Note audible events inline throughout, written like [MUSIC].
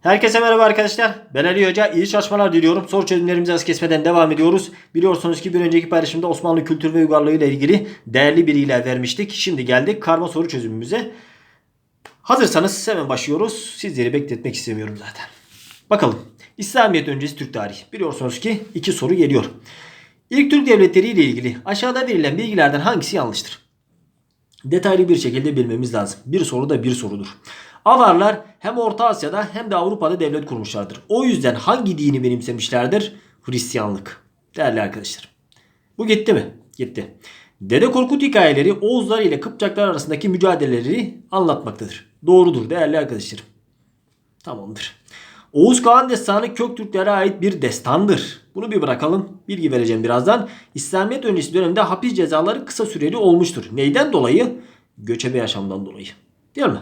Herkese merhaba arkadaşlar. Ben Ali Hoca. İyi çalışmalar diliyorum. Soru çözümlerimize az kesmeden devam ediyoruz. Biliyorsunuz ki bir önceki paylaşımda Osmanlı kültür ve uygarlığı ile ilgili değerli bilgiler vermiştik. Şimdi geldik karma soru çözümümüze. Hazırsanız hemen başlıyoruz. Sizleri bekletmek istemiyorum zaten. Bakalım. İslamiyet öncesi Türk tarihi. Biliyorsunuz ki iki soru geliyor. İlk Türk devletleri ile ilgili aşağıda verilen bilgilerden hangisi yanlıştır? detaylı bir şekilde bilmemiz lazım. Bir soru da bir sorudur. Avarlar hem Orta Asya'da hem de Avrupa'da devlet kurmuşlardır. O yüzden hangi dini benimsemişlerdir? Hristiyanlık. Değerli arkadaşlar. Bu gitti mi? Gitti. Dede Korkut hikayeleri Oğuzlar ile Kıpçaklar arasındaki mücadeleleri anlatmaktadır. Doğrudur değerli arkadaşlarım. Tamamdır. Oğuz Kağan Destanı Köktürklere ait bir destandır. Bunu bir bırakalım. Bilgi vereceğim birazdan. İslamiyet öncesi dönemde hapis cezaları kısa süreli olmuştur. Neyden dolayı? Göçebe yaşamdan dolayı. Değil mi?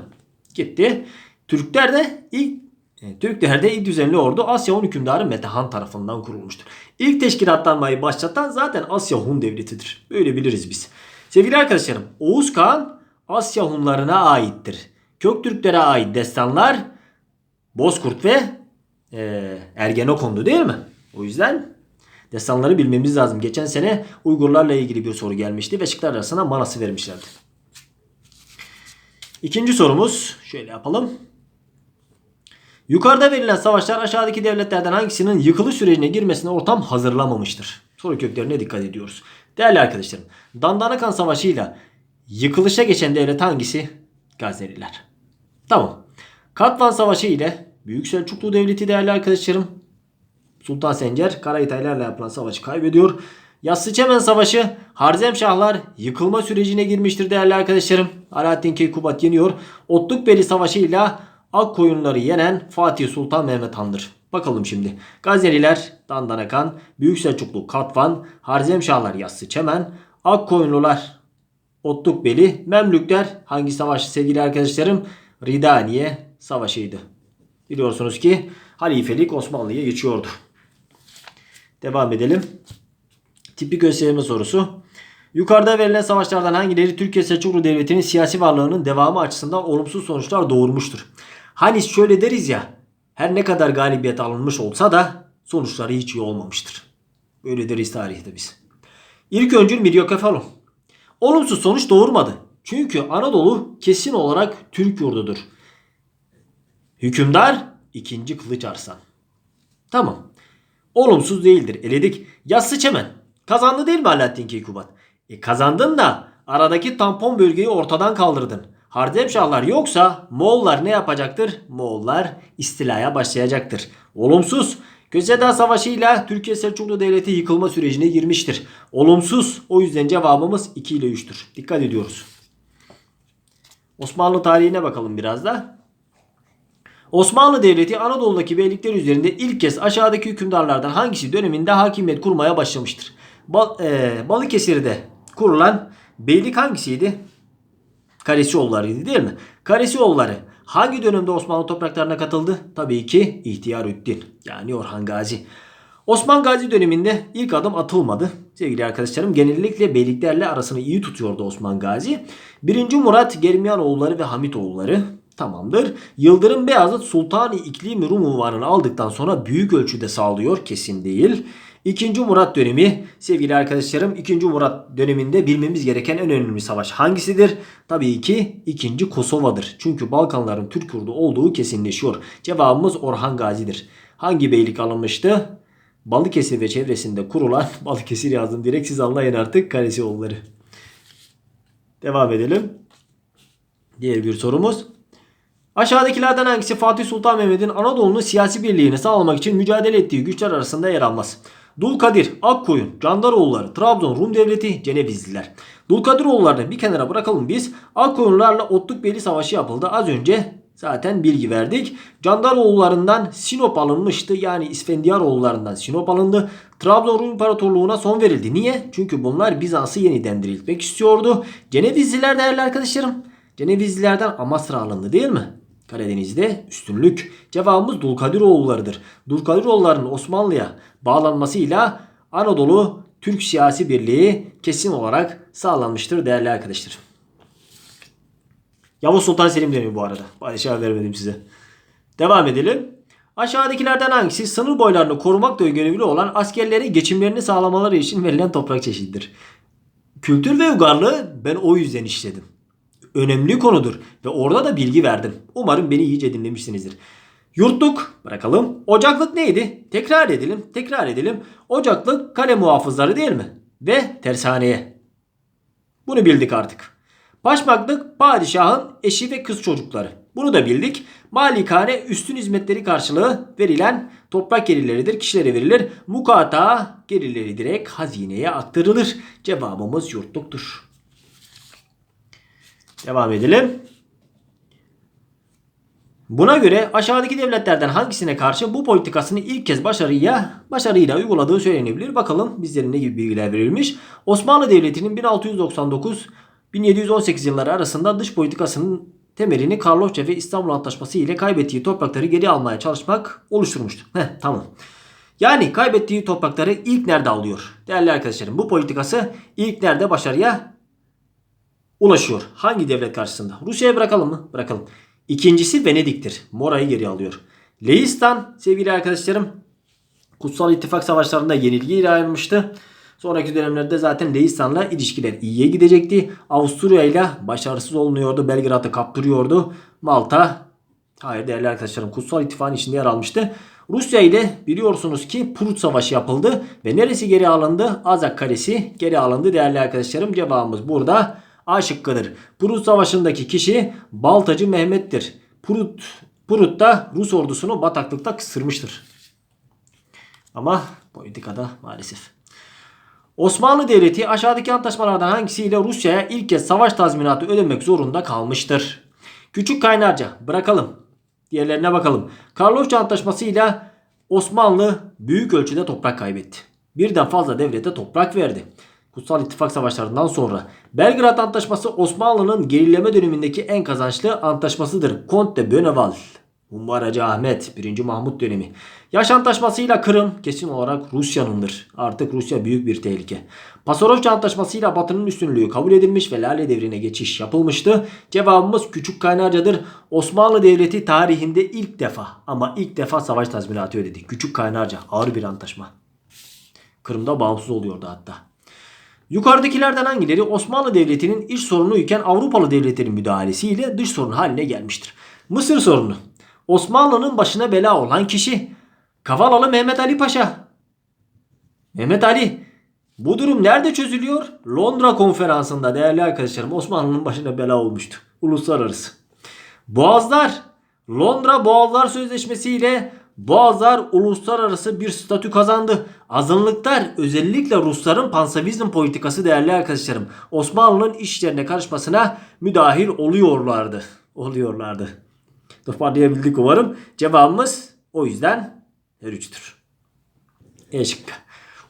Gitti. Türkler de ilk e, Türklerde ilk düzenli ordu Asya Hun hükümdarı Metehan tarafından kurulmuştur. İlk teşkilatlanmayı başlatan zaten Asya Hun devletidir. Böyle biliriz biz. Sevgili arkadaşlarım Oğuz Kağan Asya Hunlarına aittir. Köktürklere ait destanlar Bozkurt ve e, Ergenekon'du değil mi? O yüzden destanları bilmemiz lazım. Geçen sene Uygurlarla ilgili bir soru gelmişti ve şıklar arasına manası vermişlerdi. İkinci sorumuz şöyle yapalım. Yukarıda verilen savaşlar aşağıdaki devletlerden hangisinin yıkılış sürecine girmesine ortam hazırlamamıştır? Soru köklerine dikkat ediyoruz. Değerli arkadaşlarım, Dandanakan Savaşı'yla yıkılışa geçen devlet hangisi? Gazneliler. Tamam. Katvan Savaşı ile Büyük Selçuklu Devleti değerli arkadaşlarım Sultan Sencer Karahitaylarla yapılan savaşı kaybediyor. Yassıçemen Savaşı Harzemşahlar yıkılma sürecine girmiştir değerli arkadaşlarım. Alaaddin Keykubat yeniyor. Otlukbeli Savaşı ile Akkoyunları yenen Fatih Sultan Mehmet Han'dır. Bakalım şimdi. Gazneliler Dandanakan, Büyük Selçuklu Katvan, Harzemşahlar Yassıçemen, Akkoyunlular Otlukbeli, Memlükler hangi savaş sevgili arkadaşlarım? Ridaniye Savaşı'ydı. Biliyorsunuz ki halifelik Osmanlı'ya geçiyordu. Devam edelim. Tipik gösterme sorusu. Yukarıda verilen savaşlardan hangileri Türkiye Selçuklu Devleti'nin siyasi varlığının devamı açısından olumsuz sonuçlar doğurmuştur? Hani şöyle deriz ya her ne kadar galibiyet alınmış olsa da sonuçları hiç iyi olmamıştır. Böyle deriz tarihte biz. İlk öncül Miryokefalon. Olumsuz sonuç doğurmadı. Çünkü Anadolu kesin olarak Türk yurdudur. Hükümdar 2. Kılıç Arslan. Tamam. Olumsuz değildir. Eledik. Yassı Çemen. Kazandı değil mi Alaaddin Keykubat? E kazandın da aradaki tampon bölgeyi ortadan kaldırdın. Hardemşahlar yoksa Moğollar ne yapacaktır? Moğollar istilaya başlayacaktır. Olumsuz. Köseda Savaşı ile Türkiye Selçuklu Devleti yıkılma sürecine girmiştir. Olumsuz. O yüzden cevabımız 2 ile 3'tür. Dikkat ediyoruz. Osmanlı tarihine bakalım biraz da. Osmanlı Devleti Anadolu'daki beylikler üzerinde ilk kez aşağıdaki hükümdarlardan hangisi döneminde hakimiyet kurmaya başlamıştır? Bal, e, Balıkesir'de kurulan beylik hangisiydi? Karesioğullarıydı değil mi? Karesioğulları hangi dönemde Osmanlı topraklarına katıldı? Tabii ki İhtiyarüddin yani Orhan Gazi. Osman Gazi döneminde ilk adım atılmadı. Sevgili arkadaşlarım genellikle beyliklerle arasını iyi tutuyordu Osman Gazi. 1. Murat Germiyanoğulları ve Hamitoğulları tamamdır. Yıldırım Beyazıt Sultani İklim Rum unvanını aldıktan sonra büyük ölçüde sağlıyor kesin değil. 2. Murat dönemi sevgili arkadaşlarım 2. Murat döneminde bilmemiz gereken en önemli savaş hangisidir? Tabii ki 2. Kosova'dır. Çünkü Balkanların Türk yurdu olduğu kesinleşiyor. Cevabımız Orhan Gazi'dir. Hangi beylik alınmıştı? Balıkesir ve çevresinde kurulan [LAUGHS] Balıkesir yazdım direkt siz anlayın artık Kalesioğulları. Devam edelim. Diğer bir sorumuz. Aşağıdakilerden hangisi Fatih Sultan Mehmet'in Anadolu'nun siyasi birliğini sağlamak için mücadele ettiği güçler arasında yer almaz? Dulkadir, Akkoyun, Candaroğulları, Trabzon Rum Devleti, Cenevizliler. Dulkadiroğullarını bir kenara bırakalım biz. Akkoyunlarla Otlukbeli Savaşı yapıldı. Az önce zaten bilgi verdik. Candaroğullarından Sinop alınmıştı. Yani İsfendiyaroğullarından Sinop alındı. Trabzon Rum İmparatorluğu'na son verildi. Niye? Çünkü bunlar Bizans'ı yeniden diriltmek istiyordu. Cenevizliler değerli arkadaşlarım. Cenevizlilerden Amasra alındı değil mi? Karadeniz'de üstünlük. Cevabımız Dulkadiroğullarıdır. Dulkadiroğullarının Osmanlı'ya bağlanmasıyla Anadolu Türk siyasi birliği kesin olarak sağlanmıştır değerli arkadaşlar. Yavuz Sultan Selim dönemi bu arada. Padişah vermedim size. Devam edelim. Aşağıdakilerden hangisi sınır boylarını korumakla görevli olan askerlerin geçimlerini sağlamaları için verilen toprak çeşididir? Kültür ve uygarlığı ben o yüzden işledim. Önemli konudur ve orada da bilgi verdim. Umarım beni iyice dinlemişsinizdir. Yurtluk bırakalım. Ocaklık neydi? Tekrar edelim. Tekrar edelim. Ocaklık kale muhafızları değil mi? Ve tersaneye. Bunu bildik artık. Başmaklık padişahın eşi ve kız çocukları. Bunu da bildik. Malikane üstün hizmetleri karşılığı verilen toprak gelirleridir. Kişilere verilir. Mukata gelirleri direkt hazineye aktarılır. Cevabımız yurtluktur. Devam edelim. Buna göre aşağıdaki devletlerden hangisine karşı bu politikasını ilk kez başarıya başarıyla uyguladığı söylenebilir. Bakalım bizlere ne gibi bilgiler verilmiş. Osmanlı Devleti'nin 1699 1718 yılları arasında dış politikasının temelini Karlofça ve İstanbul Antlaşması ile kaybettiği toprakları geri almaya çalışmak oluşturmuştu. Heh, tamam. Yani kaybettiği toprakları ilk nerede alıyor? Değerli arkadaşlarım bu politikası ilk nerede başarıya ulaşıyor? Hangi devlet karşısında? Rusya'ya bırakalım mı? Bırakalım. İkincisi Venedik'tir. Mora'yı geri alıyor. Leistan sevgili arkadaşlarım Kutsal İttifak savaşlarında yenilgiyle ayrılmıştı. Sonraki dönemlerde zaten Leistan'la ilişkiler iyiye gidecekti. Avusturya ile başarısız olunuyordu. Belgrad'ı kaptırıyordu. Malta hayır değerli arkadaşlarım Kutsal İttifak'ın içinde yer almıştı. Rusya ile biliyorsunuz ki Prut Savaşı yapıldı ve neresi geri alındı? Azak Kalesi geri alındı değerli arkadaşlarım. Cevabımız burada A şıkkıdır. Prut Savaşı'ndaki kişi Baltacı Mehmet'tir. Prut, Prut da Rus ordusunu bataklıkta kısırmıştır. Ama politikada maalesef. Osmanlı Devleti aşağıdaki antlaşmalardan hangisiyle Rusya'ya ilk kez savaş tazminatı ödemek zorunda kalmıştır? Küçük Kaynarca bırakalım. Diğerlerine bakalım. Karlofça Antlaşması ile Osmanlı büyük ölçüde toprak kaybetti. Birden fazla devlete toprak verdi. Kutsal İttifak Savaşlarından sonra Belgrad Antlaşması Osmanlı'nın gerileme dönemindeki en kazançlı antlaşmasıdır. Kont de Bonneval, Humbaracı Ahmet 1. Mahmut dönemi. Yaş Antlaşması'yla Kırım kesin olarak Rusya'nındır. Artık Rusya büyük bir tehlike. Pasarofça Antlaşması'yla Batı'nın üstünlüğü kabul edilmiş ve Lale devrine geçiş yapılmıştı. Cevabımız Küçük Kaynarca'dır. Osmanlı Devleti tarihinde ilk defa ama ilk defa savaş tazminatı ödedi. Küçük Kaynarca ağır bir antlaşma. Kırım'da bağımsız oluyordu hatta. Yukarıdakilerden hangileri Osmanlı Devleti'nin iç sorunu iken Avrupalı devletlerin müdahalesiyle dış sorun haline gelmiştir? Mısır sorunu. Osmanlı'nın başına bela olan kişi Kavalalı Mehmet Ali Paşa. Mehmet Ali. Bu durum nerede çözülüyor? Londra konferansında değerli arkadaşlarım Osmanlı'nın başına bela olmuştu. Uluslararası. Boğazlar. Londra Boğazlar Sözleşmesi ile Boğazlar uluslararası bir statü kazandı. Azınlıklar özellikle Rusların pansavizm politikası değerli arkadaşlarım Osmanlı'nın işlerine karışmasına müdahil oluyorlardı. Oluyorlardı. Toparlayabildik umarım. Cevabımız o yüzden her üçtür. E.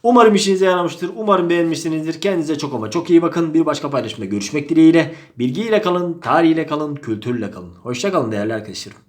Umarım işinize yaramıştır. Umarım beğenmişsinizdir. Kendinize çok ama çok iyi bakın. Bir başka paylaşımda görüşmek dileğiyle. Bilgiyle kalın, tarihiyle kalın, kültürle kalın. Hoşçakalın değerli arkadaşlarım.